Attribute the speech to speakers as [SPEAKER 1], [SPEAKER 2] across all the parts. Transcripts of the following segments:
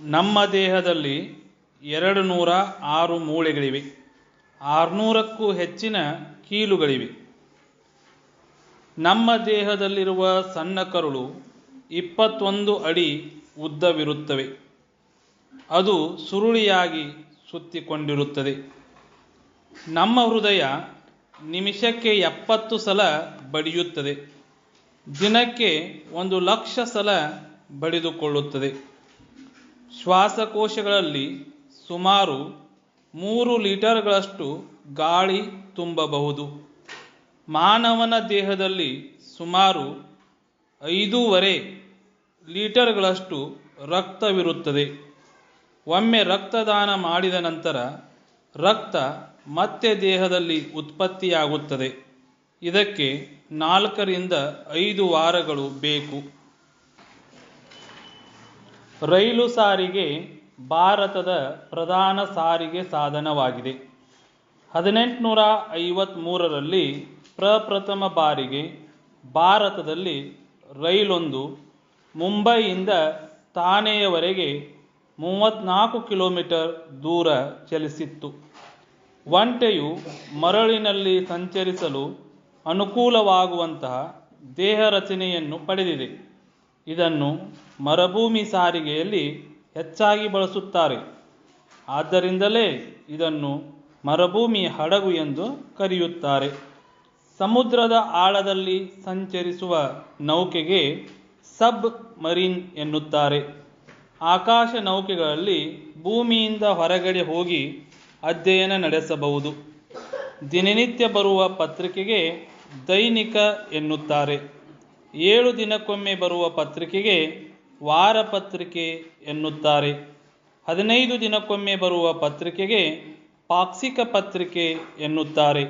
[SPEAKER 1] ನಮ್ಮ ದೇಹದಲ್ಲಿ ಎರಡು ನೂರ ಆರು ಮೂಳೆಗಳಿವೆ. ಆರುನೂರಕ್ಕೂ ಹೆಚ್ಚಿನ ಕೀಲುಗಳಿವೆ. ನಮ್ಮ ದೇಹದಲ್ಲಿರುವ ಸಣ್ಣ ಕರುಳು ಇಪ್ಪತ್ತೊಂದು ಅಡಿ ಉದ್ದವಿರುತ್ತವೆ. ಅದು ಸುರುಳಿಯಾಗಿ ಸುತ್ತಿಕೊಂಡಿರುತ್ತದೆ. ನಮ್ಮ ಹೃದಯ ನಿಮಿಷಕ್ಕೆ ಎಪ್ಪತ್ತು ಸಲ ಬಡಿಯುತ್ತದೆ. ದಿನಕ್ಕೆ ಒಂದು ಲಕ್ಷ ಸಲ ಬಡಿದುಕೊಳ್ಳುತ್ತದೆ. ಶ್ವಾಸಕೋಶಗಳಲ್ಲಿ ಸುಮಾರು ಮೂರು ಲೀಟರ್ಗಳಷ್ಟು ಗಾಳಿ ತುಂಬಬಹುದು. ಮಾನವನ ದೇಹದಲ್ಲಿ ಸುಮಾರು ಐದೂವರೆ ಲೀಟರ್ಗಳಷ್ಟು ರಕ್ತವಿರುತ್ತದೆ. ಒಮ್ಮೆ ರಕ್ತದಾನ ಮಾಡಿದ ನಂತರ ರಕ್ತ ಮತ್ತೆ ದೇಹದಲ್ಲಿ ಉತ್ಪತ್ತಿಯಾಗುತ್ತದೆ. ಇದಕ್ಕೆ ನಾಲ್ಕರಿಂದ ಐದು ವಾರಗಳು ಬೇಕು. ರೈಲು ಸಾರಿಗೆ ಭಾರತದ ಪ್ರಧಾನ ಸಾರಿಗೆ ಸಾಧನವಾಗಿದೆ. ಹದಿನೆಂಟುನೂರ ಐವತ್ತ್ಮೂರರಲ್ಲಿ ಪ್ರಪ್ರಥಮ ಬಾರಿಗೆ ಭಾರತದಲ್ಲಿ ರೈಲೊಂದು ಮುಂಬೈಯಿಂದ ಥಾಣೆಯವರೆಗೆ ಮೂವತ್ತ್ನಾಲ್ಕು ಕಿಲೋಮೀಟರ್ ದೂರ ಚಲಿಸಿತ್ತು. ಒಂಟೆಯು ಮರಳಿನಲ್ಲಿ ಸಂಚರಿಸಲು ಅನುಕೂಲವಾಗುವಂತಹ ದೇಹ ರಚನೆಯನ್ನು ಪಡೆದಿದೆ. ಇದನ್ನು ಮರುಭೂಮಿ ಸಾರಿಗೆಯಲ್ಲಿ ಹೆಚ್ಚಾಗಿ ಬಳಸುತ್ತಾರೆ. ಆದ್ದರಿಂದಲೇ ಇದನ್ನು ಮರುಭೂಮಿ ಹಡಗು ಎಂದು ಕರೆಯುತ್ತಾರೆ. ಸಮುದ್ರದ ಆಳದಲ್ಲಿ ಸಂಚರಿಸುವ ನೌಕೆಗೆ ಸಬ್ ಮರೀನ್ ಎನ್ನುತ್ತಾರೆ. ಆಕಾಶ ನೌಕೆಗಳಲ್ಲಿ ಭೂಮಿಯಿಂದ ಹೊರಗಡೆ ಹೋಗಿ ಅಧ್ಯಯನ ನಡೆಸಬಹುದು. ದಿನನಿತ್ಯ ಬರುವ ಪತ್ರಿಕೆಗೆ ದೈನಿಕ ಎನ್ನುತ್ತಾರೆ. ಏಳು ದಿನಕ್ಕೊಮ್ಮೆ ಬರುವ ಪತ್ರಿಕೆಗೆ ವಾರಪತ್ರಿಕೆ ಎನ್ನುತ್ತಾರೆ. ಹದಿನೈದು ದಿನಕ್ಕೊಮ್ಮೆ ಬರುವ ಪತ್ರಿಕೆಗೆ ಪಾಕ್ಷಿಕ ಪತ್ರಿಕೆ ಎನ್ನುತ್ತಾರೆ.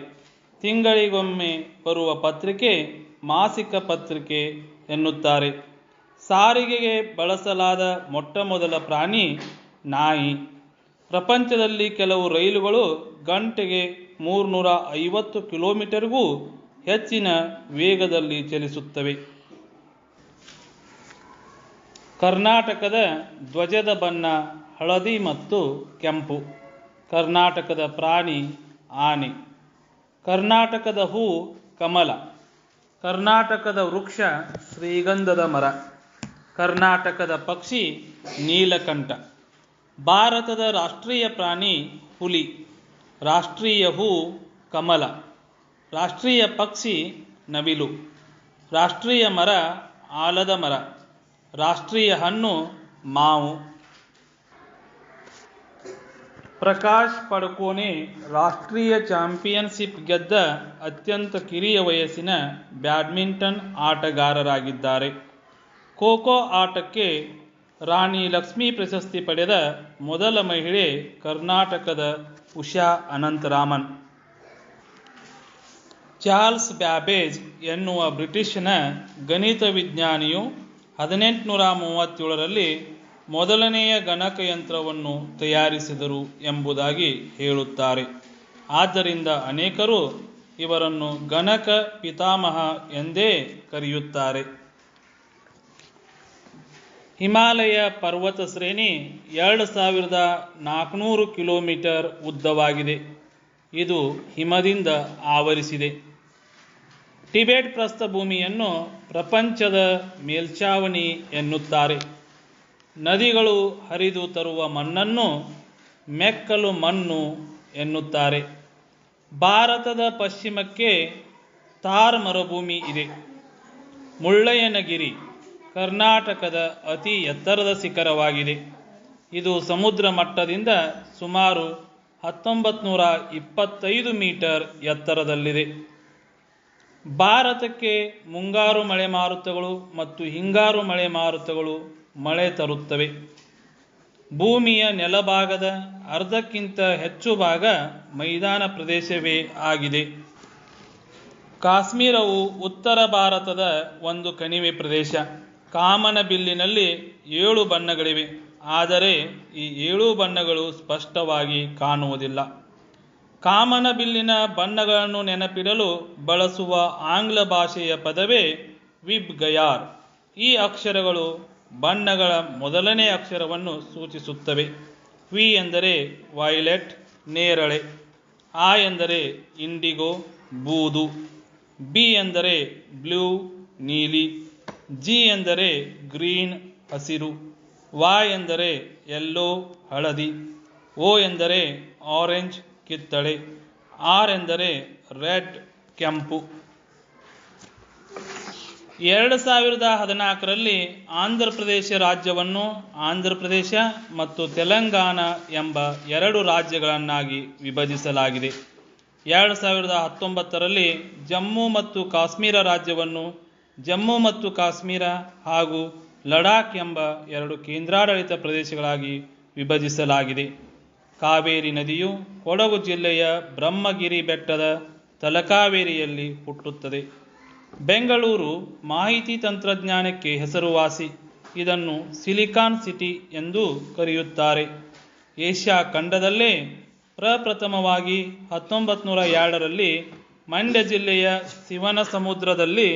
[SPEAKER 1] ತಿಂಗಳಿಗೊಮ್ಮೆ ಬರುವ ಪತ್ರಿಕೆ ಮಾಸಿಕ ಪತ್ರಿಕೆ ಎನ್ನುತ್ತಾರೆ. ಸಾರಿಗೆಗೆ ಬಳಸಲಾದ ಮೊಟ್ಟಮೊದಲ ಪ್ರಾಣಿ ನಾಯಿ. ಪ್ರಪಂಚದಲ್ಲಿ ಕೆಲವು ರೈಲುಗಳು ಗಂಟೆಗೆ ಮೂರುನೂರ ಐವತ್ತು ಕಿಲೋಮೀಟರ್ಗೂ ಹೆಚ್ಚಿನ ವೇಗದಲ್ಲಿ ಚಲಿಸುತ್ತವೆ. ಕರ್ನಾಟಕದ ಧ್ವಜದ ಬಣ್ಣ ಹಳದಿ ಮತ್ತು ಕೆಂಪು. ಕರ್ನಾಟಕದ ಪ್ರಾಣಿ ಆನೆ. ಕರ್ನಾಟಕದ ಹೂ ಕಮಲ. ಕರ್ನಾಟಕದ ವೃಕ್ಷ ಶ್ರೀಗಂಧದ ಮರ. ಕರ್ನಾಟಕದ ಪಕ್ಷಿ ನೀಲಕಂಠ. ಭಾರತದ ರಾಷ್ಟ್ರೀಯ ಪ್ರಾಣಿ ಹುಲಿ. ರಾಷ್ಟ್ರೀಯ ಹೂ ಕಮಲ. ರಾಷ್ಟ್ರೀಯ ಪಕ್ಷಿ ನವಿಲು. ರಾಷ್ಟ್ರೀಯ ಮರ ಆಲದ ಮರ. ರಾಷ್ಟ್ರೀಯ ಹಣ್ಣು ಮಾವು. ಪ್ರಕಾಶ್ ಪಡುಕೋಣೆ ರಾಷ್ಟ್ರೀಯ ಚಾಂಪಿಯನ್ಶಿಪ್ ಗೆದ್ದ ಅತ್ಯಂತ ಕಿರಿಯ ವಯಸ್ಸಿನ ಬ್ಯಾಡ್ಮಿಂಟನ್ ಆಟಗಾರರಾಗಿದ್ದಾರೆ. ಖೋ ಆಟಕ್ಕೆ ರಾಣಿ ಲಕ್ಷ್ಮೀ ಪ್ರಶಸ್ತಿ ಪಡೆದ ಮೊದಲ ಮಹಿಳೆ ಕರ್ನಾಟಕದ ಉಷಾ ಅನಂತರಾಮನ್. ಚಾರ್ಲ್ಸ್ ಬ್ಯಾಬೇಜ್ ಎನ್ನುವ ಬ್ರಿಟಿಷನ ಗಣಿತ ವಿಜ್ಞಾನಿಯು ಹದಿನೆಂಟುನೂರ ಮೂವತ್ತೇಳರಲ್ಲಿ ಮೊದಲನೆಯ ಗಣಕಯಂತ್ರವನ್ನು ತಯಾರಿಸಿದರು ಎಂಬುದಾಗಿ ಹೇಳುತ್ತಾರೆ. ಆದ್ದರಿಂದ ಅನೇಕರು ಇವರನ್ನು ಗಣಕ ಪಿತಾಮಹ ಎಂದೇ ಕರೆಯುತ್ತಾರೆ. ಹಿಮಾಲಯ ಪರ್ವತ ಶ್ರೇಣಿ ಎರಡು ಸಾವಿರದ ನಾಲ್ಕುನೂರು ಕಿಲೋಮೀಟರ್ ಉದ್ದವಾಗಿದೆ. ಇದು ಹಿಮದಿಂದ ಆವರಿಸಿದೆ. ಟಿಬೆಟ್ ಪ್ರಸ್ಥಭೂಮಿಯನ್ನು ಪ್ರಪಂಚದ ಮೇಲ್ಛಾವಣಿ ಎನ್ನುತ್ತಾರೆ. ನದಿಗಳು ಹರಿದು ತರುವ ಮಣ್ಣನ್ನು ಮೆಕ್ಕಲು ಮಣ್ಣು ಎನ್ನುತ್ತಾರೆ. ಭಾರತದ ಪಶ್ಚಿಮಕ್ಕೆ ಥಾರ್ ಮರುಭೂಮಿ ಇದೆ. ಮುಳ್ಳಯ್ಯನಗಿರಿ, ಕರ್ನಾಟಕದ ಅತಿ ಎತ್ತರದ ಶಿಖರವಾಗಿದೆ. ಇದು ಸಮುದ್ರ ಮಟ್ಟದಿಂದ ಸುಮಾರು ಹತ್ತೊಂಬತ್ತು ನೂರ ಇಪ್ಪತ್ತೈದು ಮೀಟರ್ ಎತ್ತರದಲ್ಲಿದೆ. ಭಾರತಕ್ಕೆ ಮುಂಗಾರು ಮಳೆ ಮಾರುತಗಳು ಮತ್ತು ಹಿಂಗಾರು ಮಳೆ ಮಾರುತಗಳು ಮಳೆ ತರುತ್ತವೆ. ಭೂಮಿಯ ನೆಲಭಾಗದ ಅರ್ಧಕ್ಕಿಂತ ಹೆಚ್ಚು ಭಾಗ ಮೈದಾನ ಪ್ರದೇಶವೇ ಆಗಿದೆ. ಕಾಶ್ಮೀರವು ಉತ್ತರ ಭಾರತದ ಒಂದು ಕಣಿವೆ ಪ್ರದೇಶ. ಕಾಮನಬಿಲ್ಲಿನಲ್ಲಿ ಏಳು ಬಣ್ಣಗಳಿವೆ. ಆದರೆ ಈ ಏಳು ಬಣ್ಣಗಳು ಸ್ಪಷ್ಟವಾಗಿ ಕಾಣುವುದಿಲ್ಲ. ಕಾಮನಬಿಲ್ಲಿನ ಬಣ್ಣಗಳನ್ನು ನೆನಪಿಡಲು ಬಳಸುವ ಆಂಗ್ಲ ಭಾಷೆಯ ಪದವೇ ವಿಬ್ ಗಯಾರ್ ಈ ಅಕ್ಷರಗಳು ಬಣ್ಣಗಳ ಮೊದಲನೇ ಅಕ್ಷರವನ್ನು ಸೂಚಿಸುತ್ತವೆ. ವಿ ಎಂದರೆ ವೈಲೆಟ್, ನೇರಳೆ. ಆ ಎಂದರೆ ಇಂಡಿಗೋ, ಬೂದು. ಬಿ ಎಂದರೆ ಬ್ಲೂ, ನೀಲಿ. ಜಿ ಎಂದರೆ ಗ್ರೀನ್, ಹಸಿರು. ವಾ ಎಂದರೆ ಯೆಲ್ಲೋ ಹಳದಿ. ಓ ಎಂದರೆ ಆರೆಂಜ್ ಕಿತ್ತಳೆ. ಆರ್ ಎಂದರೆ ರೆಡ್ ಕೆಂಪು. ಎರಡು ಸಾವಿರದ ಹದಿನಾಲ್ಕರಲ್ಲಿ ಆಂಧ್ರ ಪ್ರದೇಶ ರಾಜ್ಯವನ್ನು ಆಂಧ್ರ ಪ್ರದೇಶ ಮತ್ತು ತೆಲಂಗಾಣ ಎಂಬ ಎರಡು ರಾಜ್ಯಗಳನ್ನಾಗಿ ವಿಭಜಿಸಲಾಗಿದೆ. ಎರಡು ಸಾವಿರದ ಹತ್ತೊಂಬತ್ತರಲ್ಲಿ ಜಮ್ಮು ಮತ್ತು ಕಾಶ್ಮೀರ ರಾಜ್ಯವನ್ನು ಜಮ್ಮು ಮತ್ತು ಕಾಶ್ಮೀರ ಹಾಗೂ ಲಡಾಖ್ ಎಂಬ ಎರಡು ಕೇಂದ್ರಾಡಳಿತ ಪ್ರದೇಶಗಳಾಗಿ ವಿಭಜಿಸಲಾಗಿದೆ. ಕಾವೇರಿ ನದಿಯು ಕೊಡಗು ಜಿಲ್ಲೆಯ ಬ್ರಹ್ಮಗಿರಿ ಬೆಟ್ಟದ ತಲಕಾವೇರಿಯಲ್ಲಿ ಹುಟ್ಟುತ್ತದೆ. ಬೆಂಗಳೂರು ಮಾಹಿತಿ ತಂತ್ರಜ್ಞಾನಕ್ಕೆ ಹೆಸರುವಾಸಿ. ಇದನ್ನು ಸಿಲಿಕಾನ್ ಸಿಟಿ ಎಂದು ಕರೆಯುತ್ತಾರೆ. ಏಷ್ಯಾ ಖಂಡದಲ್ಲೇ ಪ್ರಪ್ರಥಮವಾಗಿ ಹತ್ತೊಂಬತ್ತು ನೂರ ಎರಡರಲ್ಲಿ ಮಂಡ್ಯ ಜಿಲ್ಲೆಯ ಶಿವನ ಸಮುದ್ರದಲ್ಲಿ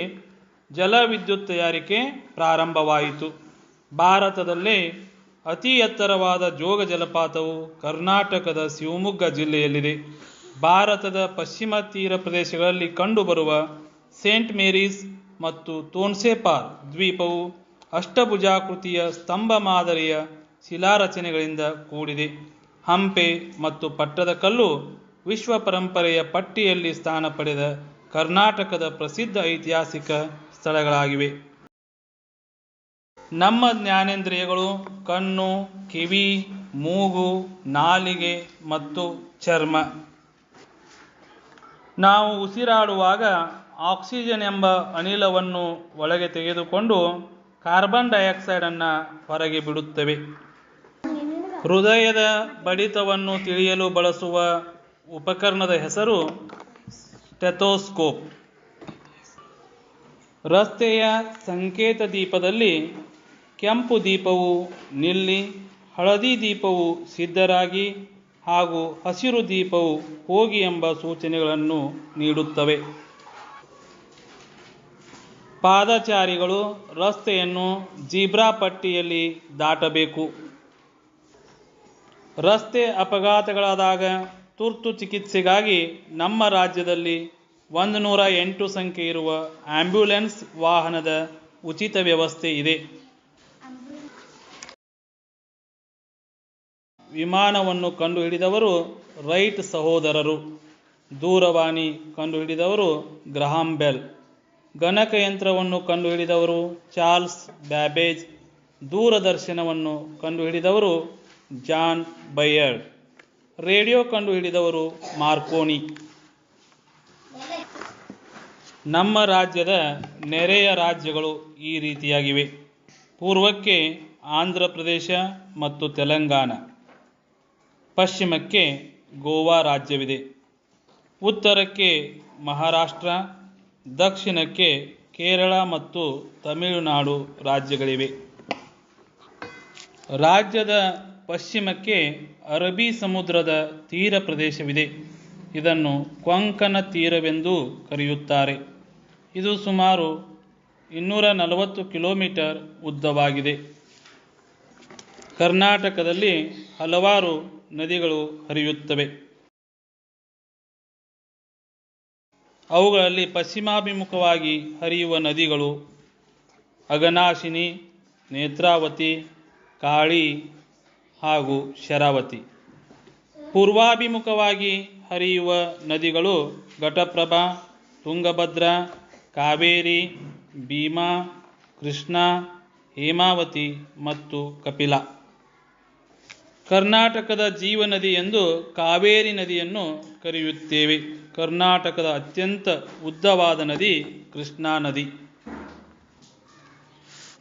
[SPEAKER 1] ಜಲವಿದ್ಯುತ್ ತಯಾರಿಕೆ ಪ್ರಾರಂಭವಾಯಿತು. ಭಾರತದಲ್ಲೇ ಅತಿ ಎತ್ತರವಾದ ಜೋಗ ಜಲಪಾತವು ಕರ್ನಾಟಕದ ಶಿವಮೊಗ್ಗ ಜಿಲ್ಲೆಯಲ್ಲಿದೆ. ಭಾರತದ ಪಶ್ಚಿಮ ತೀರ ಪ್ರದೇಶಗಳಲ್ಲಿ ಕಂಡುಬರುವ ಸೇಂಟ್ ಮೇರೀಸ್ ಮತ್ತು ತೋನ್ಸೆಪಾರ್ ದ್ವೀಪವು ಅಷ್ಟಭುಜಾಕೃತಿಯ ಸ್ತಂಭ ಮಾದರಿಯ ಶಿಲಾರಚನೆಗಳಿಂದ ಕೂಡಿದೆ. ಹಂಪೆ ಮತ್ತು ಪಟ್ಟದಕಲ್ಲು ವಿಶ್ವ ಪರಂಪರೆಯ ಪಟ್ಟಿಯಲ್ಲಿ ಸ್ಥಾನ ಪಡೆದ ಕರ್ನಾಟಕದ ಪ್ರಸಿದ್ಧ ಐತಿಹಾಸಿಕ ಸ್ಥಳಗಳಾಗಿವೆ. ನಮ್ಮ ಜ್ಞಾನೇಂದ್ರಿಯಗಳು ಕಣ್ಣು, ಕಿವಿ, ಮೂಗು, ನಾಲಿಗೆ ಮತ್ತು ಚರ್ಮ. ನಾವು ಉಸಿರಾಡುವಾಗ ಆಕ್ಸಿಜನ್ ಎಂಬ ಅನಿಲವನ್ನು ಒಳಗೆ ತೆಗೆದುಕೊಂಡು ಕಾರ್ಬನ್ ಡೈಆಕ್ಸೈಡನ್ನು ಹೊರಗೆ ಬಿಡುತ್ತವೆ. ಹೃದಯದ ಬಡಿತವನ್ನು ತಿಳಿಯಲು ಬಳಸುವ ಉಪಕರಣದ ಹೆಸರು ಸ್ಟೆಥೋಸ್ಕೋಪ್. ರಸ್ತೆಯ ಸಂಕೇತ ದೀಪದಲ್ಲಿ ಕೆಂಪು ದೀಪವು ನಿಲ್ಲಿ, ಹಳದಿ ದೀಪವು ಸಿದ್ಧರಾಗಿ ಹಾಗೂ ಹಸಿರು ದೀಪವು ಹೋಗಿ ಎಂಬ ಸೂಚನೆಗಳನ್ನು ನೀಡುತ್ತವೆ. ಪಾದಚಾರಿಗಳು ರಸ್ತೆಯನ್ನು ಜೀಬ್ರಾ ಪಟ್ಟಿಯಲ್ಲಿ ದಾಟಬೇಕು. ರಸ್ತೆ ಅಪಘಾತಗಳಾದಾಗ ತುರ್ತು ಚಿಕಿತ್ಸೆಗಾಗಿ ನಮ್ಮ ರಾಜ್ಯದಲ್ಲಿ ಒಂದು ನೂರ ಎಂಟು ಸಂಖ್ಯೆ ಇರುವ ಆಂಬ್ಯುಲೆನ್ಸ್ ವಾಹನದ ಉಚಿತ ವ್ಯವಸ್ಥೆ ಇದೆ. ವಿಮಾನವನ್ನು ಕಂಡುಹಿಡಿದವರು ರೈಟ್ ಸಹೋದರರು. ದೂರವಾಣಿ ಕಂಡುಹಿಡಿದವರು ಗ್ರಹಾಂ ಬೆಲ್. ಗಣಕಯಂತ್ರವನ್ನು ಕಂಡುಹಿಡಿದವರು ಚಾರ್ಲ್ಸ್ ಬ್ಯಾಬೇಜ್. ದೂರದರ್ಶನವನ್ನು ಕಂಡುಹಿಡಿದವರು ಜಾನ್ ಬಯರ್ಡ್ ರೇಡಿಯೋ ಕಂಡುಹಿಡಿದವರು ಮಾರ್ಕೋನಿ. ನಮ್ಮ ರಾಜ್ಯದ ನೆರೆಯ ರಾಜ್ಯಗಳು ಈ ರೀತಿಯಾಗಿವೆ. ಪೂರ್ವಕ್ಕೆ ಆಂಧ್ರ ಪ್ರದೇಶ ಮತ್ತು ತೆಲಂಗಾಣ. ಪಶ್ಚಿಮಕ್ಕೆ ಗೋವಾ ರಾಜ್ಯವಿದೆ. ಉತ್ತರಕ್ಕೆ ಮಹಾರಾಷ್ಟ್ರ, ದಕ್ಷಿಣಕ್ಕೆ ಕೇರಳ ಮತ್ತು ತಮಿಳುನಾಡು ರಾಜ್ಯಗಳಿವೆ. ರಾಜ್ಯದ ಪಶ್ಚಿಮಕ್ಕೆ ಅರಬ್ಬಿ ಸಮುದ್ರದ ತೀರ ಪ್ರದೇಶವಿದೆ. ಇದನ್ನು ಕೊಂಕಣ ತೀರವೆಂದು ಕರೆಯುತ್ತಾರೆ. ಇದು ಸುಮಾರು ಇನ್ನೂರ ನಲವತ್ತು ಕಿಲೋಮೀಟರ್ ಉದ್ದವಾಗಿದೆ. ಕರ್ನಾಟಕದಲ್ಲಿ ಹಲವಾರು ನದಿಗಳು ಹರಿಯುತ್ತವೆ. ಅವುಗಳಲ್ಲಿ ಪಶ್ಚಿಮಾಭಿಮುಖವಾಗಿ ಹರಿಯುವ ನದಿಗಳು ಅಗನಾಶಿನಿ ನೇತ್ರಾವತಿ, ಕಾಳಿ ಹಾಗೂ ಶರಾವತಿ. ಪೂರ್ವಾಭಿಮುಖವಾಗಿ ಹರಿಯುವ ನದಿಗಳು ಘಟಪ್ರಭಾ, ತುಂಗಭದ್ರಾ, ಕಾವೇರಿ, ಭೀಮಾ, ಕೃಷ್ಣ, ಹೇಮಾವತಿ ಮತ್ತು ಕಪಿಲ. ಕರ್ನಾಟಕದ ಜೀವನದಿ ಎಂದು ಕಾವೇರಿ ನದಿಯನ್ನು ಕರೆಯುತ್ತೇವೆ. ಕರ್ನಾಟಕದ ಅತ್ಯಂತ ಉದ್ದವಾದ ನದಿ ಕೃಷ್ಣಾ ನದಿ.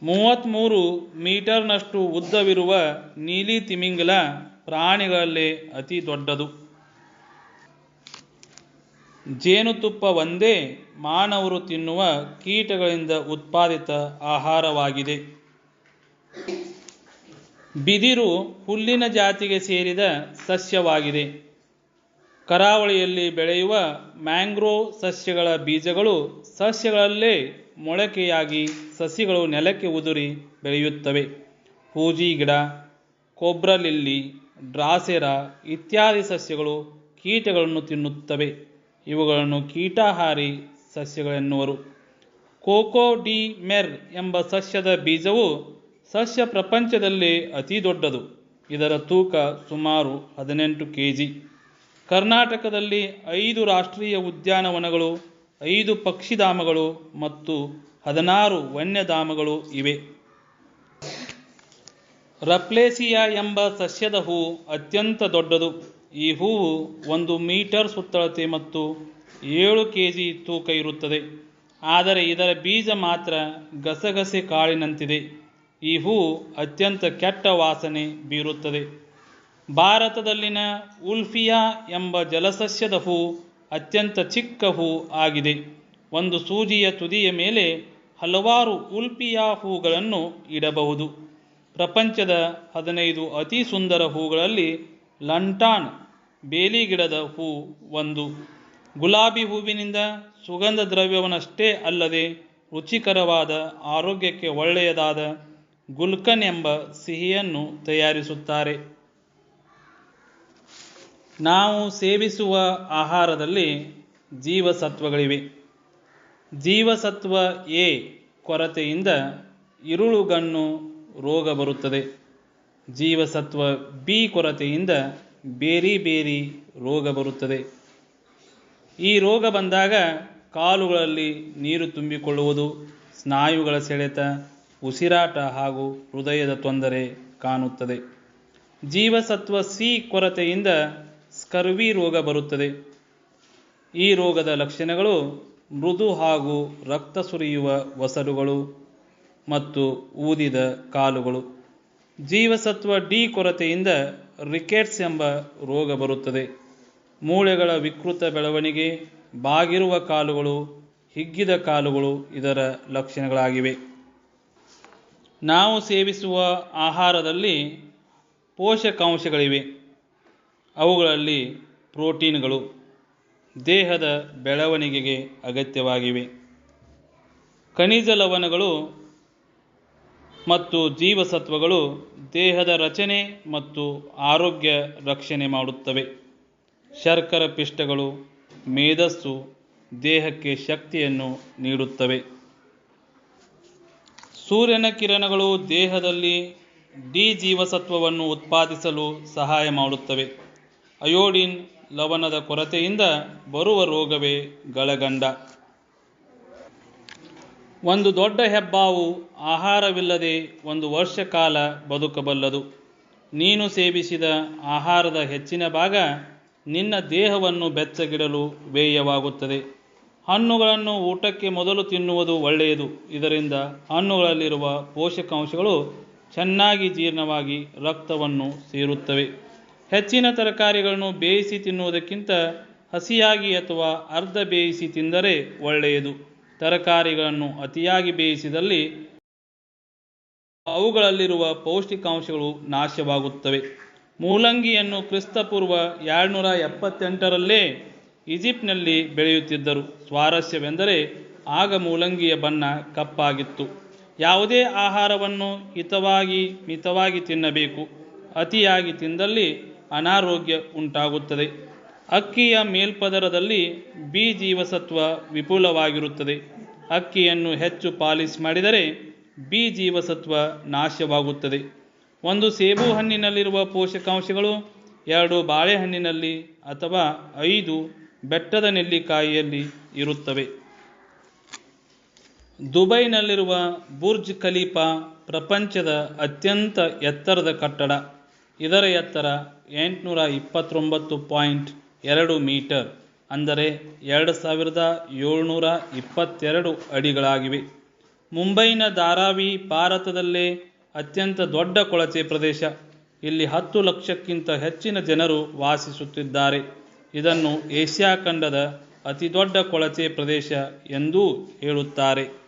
[SPEAKER 1] ಮೂವತ್ತ್ಮೂರು ಮೀಟರ್ನಷ್ಟು ಉದ್ದವಿರುವ ನೀಲಿ ತಿಮಿಂಗಲ ಪ್ರಾಣಿಗಳಲ್ಲೇ ಅತಿ ದೊಡ್ಡದು. ಜೇನುತುಪ್ಪ ಒಂದೇ ಮಾನವರು ತಿನ್ನುವ ಕೀಟಗಳಿಂದ ಉತ್ಪಾದಿತ ಆಹಾರವಾಗಿದೆ. ಬಿದಿರು ಹುಲ್ಲಿನ ಜಾತಿಗೆ ಸೇರಿದ ಸಸ್ಯವಾಗಿದೆ. ಕರಾವಳಿಯಲ್ಲಿ ಬೆಳೆಯುವ ಮ್ಯಾಂಗ್ರೋವ್ ಸಸ್ಯಗಳ ಬೀಜಗಳು ಸಸ್ಯಗಳಲ್ಲೇ ಮೊಳಕೆಯಾಗಿ ಸಸಿಗಳು ನೆಲಕ್ಕೆ ಉದುರಿ ಬೆಳೆಯುತ್ತವೆ. ಹೂಜಿ ಗಿಡ ಕೊಬ್ರಲಿಲ್ಲಿ ಡ್ರಾಸೆರಾ ಇತ್ಯಾದಿ ಸಸ್ಯಗಳು ಕೀಟಗಳನ್ನು ತಿನ್ನುತ್ತವೆ. ಇವುಗಳನ್ನು ಕೀಟಾಹಾರಿ ಸಸ್ಯಗಳೆನ್ನುವರು. ಕೋಕೋ ಡಿ ಮೆರ್ ಎಂಬ ಸಸ್ಯದ ಬೀಜವು ಸಸ್ಯ ಪ್ರಪಂಚದಲ್ಲೇ ಅತಿ ದೊಡ್ಡದು. ಇದರ ತೂಕ ಸುಮಾರು ಹದಿನೆಂಟು ಕೆ ಜಿ ಕರ್ನಾಟಕದಲ್ಲಿ ಐದು ರಾಷ್ಟ್ರೀಯ ಉದ್ಯಾನವನಗಳು, ಐದು ಪಕ್ಷಿಧಾಮಗಳು ಮತ್ತು ಹದಿನಾರು ವನ್ಯಧಾಮಗಳು ಇವೆ. ರಪ್ಲೇಸಿಯಾ ಎಂಬ ಸಸ್ಯದ ಹೂವು ಅತ್ಯಂತ ದೊಡ್ಡದು. ಈ ಹೂವು ಒಂದು ಮೀಟರ್ ಸುತ್ತಳತೆ ಮತ್ತು ಏಳು ಕೆ ಜಿ ತೂಕ ಇರುತ್ತದೆ. ಆದರೆ ಇದರ ಬೀಜ ಮಾತ್ರ ಗಸಗಸೆ ಕಾಳಿನಂತಿದೆ. ಈ ಹೂ ಅತ್ಯಂತ ಕೆಟ್ಟ ವಾಸನೆ ಬೀರುತ್ತದೆ. ಭಾರತದಲ್ಲಿನ ಉಲ್ಫಿಯಾ ಎಂಬ ಜಲಸಸ್ಯದ ಹೂ ಅತ್ಯಂತ ಚಿಕ್ಕ ಹೂ ಆಗಿದೆ. ಒಂದು ಸೂಜಿಯ ತುದಿಯ ಮೇಲೆ ಹಲವಾರು ಉಲ್ಫಿಯಾ ಹೂಗಳನ್ನು ಇಡಬಹುದು. ಪ್ರಪಂಚದ ಹದಿನೈದು ಅತಿ ಸುಂದರ ಹೂಗಳಲ್ಲಿ ಲಂಟಾನ್ ಬೇಲಿ ಗಿಡದ ಹೂ ಒಂದು. ಗುಲಾಬಿ ಹೂವಿನಿಂದ ಸುಗಂಧ ದ್ರವ್ಯವನ್ನಷ್ಟೇ ಅಲ್ಲದೆ ರುಚಿಕರವಾದ, ಆರೋಗ್ಯಕ್ಕೆ ಒಳ್ಳೆಯದಾದ ಗುಲ್ಕನ್ ಎಂಬ ಸಿಹಿಯನ್ನು ತಯಾರಿಸುತ್ತಾರೆ. ನಾವು ಸೇವಿಸುವ ಆಹಾರದಲ್ಲಿ ಜೀವಸತ್ವಗಳಿವೆ. ಜೀವಸತ್ವ ಎ ಕೊರತೆಯಿಂದ ಇರುಳುಗಣ್ಣು ರೋಗ ಬರುತ್ತದೆ. ಜೀವಸತ್ವ ಬಿ ಕೊರತೆಯಿಂದ ಬೇರಿ ಬೇರಿ ರೋಗ ಬರುತ್ತದೆ. ಈ ರೋಗ ಬಂದಾಗ ಕಾಲುಗಳಲ್ಲಿ ನೀರು ತುಂಬಿಕೊಳ್ಳುವುದು, ಸ್ನಾಯುಗಳ ಸೆಳೆತ ಉಸಿರಾಟ ಹಾಗೂ ಹೃದಯದ ತೊಂದರೆ ಕಾಣುತ್ತದೆ. ಜೀವಸತ್ವ ಸಿ ಕೊರತೆಯಿಂದ ಸ್ಕರ್ವಿ ರೋಗ ಬರುತ್ತದೆ. ಈ ರೋಗದ ಲಕ್ಷಣಗಳು ಮೃದು ಹಾಗೂ ರಕ್ತ ಸುರಿಯುವ ವಸಡುಗಳು ಮತ್ತು ಊದಿದ ಕಾಲುಗಳು. ಜೀವಸತ್ವ ಡಿ ಕೊರತೆಯಿಂದ ರಿಕೆಟ್ಸ್ ಎಂಬ ರೋಗ ಬರುತ್ತದೆ. ಮೂಳೆಗಳ ವಿಕೃತ ಬೆಳವಣಿಗೆ, ಬಾಗಿರುವ ಕಾಲುಗಳು, ಹಿಗ್ಗಿದ ಕಾಲುಗಳು ಇದರ ಲಕ್ಷಣಗಳಾಗಿವೆ. ನಾವು ಸೇವಿಸುವ ಆಹಾರದಲ್ಲಿ ಪೋಷಕಾಂಶಗಳಿವೆ. ಅವುಗಳಲ್ಲಿ ಪ್ರೋಟೀನ್ಗಳು ದೇಹದ ಬೆಳವಣಿಗೆಗೆ ಅಗತ್ಯವಾಗಿವೆ. ಖನಿಜ ಲವಣಗಳು ಮತ್ತು ಜೀವಸತ್ವಗಳು ದೇಹದ ರಚನೆ ಮತ್ತು ಆರೋಗ್ಯ ರಕ್ಷಣೆ ಮಾಡುತ್ತವೆ. ಶರ್ಕರ ಪಿಷ್ಟಗಳು, ಮೇಧಸ್ಸು ದೇಹಕ್ಕೆ ಶಕ್ತಿಯನ್ನು ನೀಡುತ್ತವೆ. ಸೂರ್ಯನ ಕಿರಣಗಳು ದೇಹದಲ್ಲಿ ಡಿ ಜೀವಸತ್ವವನ್ನು ಉತ್ಪಾದಿಸಲು ಸಹಾಯ ಮಾಡುತ್ತವೆ. ಅಯೋಡಿನ್ ಲವಣದ ಕೊರತೆಯಿಂದ ಬರುವ ರೋಗವೇ ಗಳಗಂಡ. ಒಂದು ದೊಡ್ಡ ಹೆಬ್ಬಾವು ಆಹಾರವಿಲ್ಲದೆ ಒಂದು ವರ್ಷ ಕಾಲ ಬದುಕಬಲ್ಲದು. ನೀನು ಸೇವಿಸಿದ ಆಹಾರದ ಹೆಚ್ಚಿನ ಭಾಗ ನಿನ್ನ ದೇಹವನ್ನು ಬೆಚ್ಚಗಿಡಲು ವ್ಯಯವಾಗುತ್ತದೆ. ಹಣ್ಣುಗಳನ್ನು ಊಟಕ್ಕೆ ಮೊದಲು ತಿನ್ನುವುದು ಒಳ್ಳೆಯದು. ಇದರಿಂದ ಹಣ್ಣುಗಳಲ್ಲಿರುವ ಪೋಷಕಾಂಶಗಳು ಚೆನ್ನಾಗಿ ಜೀರ್ಣವಾಗಿ ರಕ್ತವನ್ನು ಸೇರುತ್ತವೆ. ಹೆಚ್ಚಿನ ತರಕಾರಿಗಳನ್ನು ಬೇಯಿಸಿ ತಿನ್ನುವುದಕ್ಕಿಂತ ಹಸಿಯಾಗಿ ಅಥವಾ ಅರ್ಧ ಬೇಯಿಸಿ ತಿಂದರೆ ಒಳ್ಳೆಯದು. ತರಕಾರಿಗಳನ್ನು ಅತಿಯಾಗಿ ಬೇಯಿಸಿದಲ್ಲಿ ಅವುಗಳಲ್ಲಿರುವ ಪೌಷ್ಟಿಕಾಂಶಗಳು ನಾಶವಾಗುತ್ತವೆ. ಮೂಲಂಗಿಯನ್ನು ಕ್ರಿಸ್ತಪೂರ್ವ ಎರಡುನೂರ ಎಪ್ಪತ್ತೆಂಟರಲ್ಲೇ ಈಜಿಪ್ಟ್ನಲ್ಲಿ ಬೆಳೆಯುತ್ತಿದ್ದರು. ಸ್ವಾರಸ್ಯವೆಂದರೆ ಆಗ ಮೂಲಂಗಿಯ ಬಣ್ಣ ಕಪ್ಪಾಗಿತ್ತು. ಯಾವುದೇ ಆಹಾರವನ್ನು ಹಿತವಾಗಿ, ಮಿತವಾಗಿ ತಿನ್ನಬೇಕು. ಅತಿಯಾಗಿ ತಿಂದಲ್ಲಿ ಅನಾರೋಗ್ಯ ಉಂಟಾಗುತ್ತದೆ. ಅಕ್ಕಿಯ ಮೇಲ್ಪದರದಲ್ಲಿ ಬಿ ಜೀವಸತ್ವ ವಿಪುಲವಾಗಿರುತ್ತದೆ. ಅಕ್ಕಿಯನ್ನು ಹೆಚ್ಚು ಪಾಲಿಶ್ ಮಾಡಿದರೆ ಬಿ ಜೀವಸತ್ವ ನಾಶವಾಗುತ್ತದೆ. ಒಂದು ಸೇಬು ಹಣ್ಣಿನಲ್ಲಿರುವ ಪೋಷಕಾಂಶಗಳು, ಎರಡು ಬಾಳೆಹಣ್ಣಿನಲ್ಲಿ ಅಥವಾ ಐದು ಬೆಟ್ಟದ ನೆಲ್ಲಿಕಾಯಿಯಲ್ಲಿ ಇರುತ್ತವೆ. ದುಬೈನಲ್ಲಿರುವ ಬುರ್ಜ್ ಖಲೀಫಾ ಪ್ರಪಂಚದ ಅತ್ಯಂತ ಎತ್ತರದ ಕಟ್ಟಡ. ಇದರ ಎತ್ತರ ಎಂಟುನೂರ ಇಪ್ಪತ್ತೊಂಬತ್ತು ಪಾಯಿಂಟ್ ಎರಡು ಮೀಟರ್, ಅಂದರೆ ಎರಡು ಸಾವಿರದ ಏಳ್ನೂರ ಇಪ್ಪತ್ತೆರಡು ಅಡಿಗಳಾಗಿವೆ. ಮುಂಬೈನ ಧಾರಾವಿ ಭಾರತದಲ್ಲೇ ಅತ್ಯಂತ ದೊಡ್ಡ ಕೊಳಚೆ ಪ್ರದೇಶ. ಇಲ್ಲಿ ಹತ್ತು ಲಕ್ಷಕ್ಕಿಂತ ಹೆಚ್ಚಿನ ಜನರು ವಾಸಿಸುತ್ತಿದ್ದಾರೆ. ಇದನ್ನು ಏಷ್ಯಾ ಖಂಡದ ಅತಿದೊಡ್ಡ ಕೊಳಚೆ ಪ್ರದೇಶ ಎಂದೂ ಹೇಳುತ್ತಾರೆ.